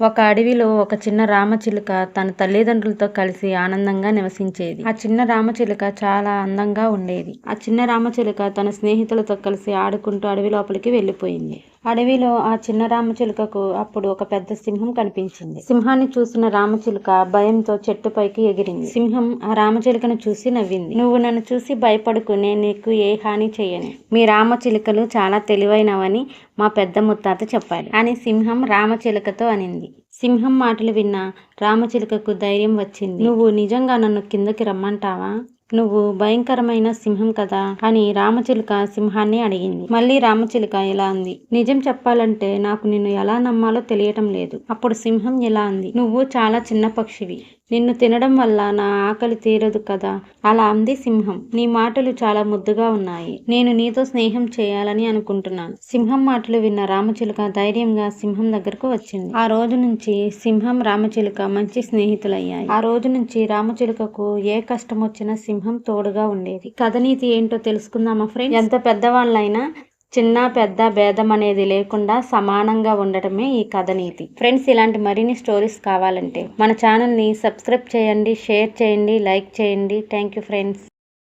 ఒక అడవిలో ఒక చిన్న రామచిలుక తన తల్లిదండ్రులతో కలిసి ఆనందంగా నివసించేది. ఆ చిన్న రామచిలుక చాలా అందంగా ఉండేది. ఆ చిన్న రామచిలుక తన స్నేహితులతో కలిసి ఆడుకుంటూ అడవి లోపలికి వెళ్ళిపోయింది. అడవిలో ఆ చిన్న రామచిలుకకు అప్పుడు ఒక పెద్ద సింహం కనిపించింది. సింహాన్ని చూసిన రామచిలుక భయంతో చెట్టుపైకి ఎగిరింది. సింహం ఆ రామచిలుకను చూసి నవ్వింది. నువ్వు నన్ను చూసి భయపడుకు నేను నీకు ఏ హాని చేయను. మీ రామచిలుకలు చాలా తెలివైనవని మా పెద్ద ముత్తాత చెప్పాడు అని సింహం రామచిలుకతో అనింది. సింహం మాటలు విన్న రామచిలుకకు ధైర్యం వచ్చింది. నువ్వు నిజంగా నన్ను కిందకి రమ్మంటావా? నువ్వు భయంకరమైన సింహం కదా? అని రామచిలుక సింహాన్ని అడిగింది. మళ్ళీ రామచిలుక ఇలా అంది? నిజం చెప్పాలంటే నాకు నిన్ను ఎలా నమ్మాలో తెలియటం లేదు. అప్పుడు సింహం ఇలా అంది? నువ్వు చాలా చిన్న పక్షివి. నిన్ను తినడం వల్ల నా ఆకలి తీరదు కదా? అలా అంది సింహం. నీ మాటలు చాలా ముద్దుగా ఉన్నాయి. నేను నీతో స్నేహం చేయాలని అనుకుంటున్నాను. సింహం మాటలు విన్న రామచిలుక ధైర్యంగా సింహం దగ్గరకు వచ్చింది. ఆ రోజు నుంచి సింహం రామచిలుక మంచి స్నేహితులయ్యాయి. ఆ రోజు నుంచి రామచిలుకకు ఏ కష్టం వచ్చినా సింహం తోడుగా ఉండేది. కథ నీతి ఏంటో తెలుసుకుందామా ఫ్రెండ్ ఎంత పెద్దవాళ్ళైనా చిన్న పెద్ద భేదం అనేది లేకుండా సమానంగా ఉండటమే ఈ కథ నీతి ఫ్రెండ్స్ ఇలాంటి మరిన్ని స్టోరీస్ కావాలంటే మన ఛానల్ని సబ్స్క్రైబ్ చేయండి షేర్ చేయండి లైక్ చేయండి. Thank you friends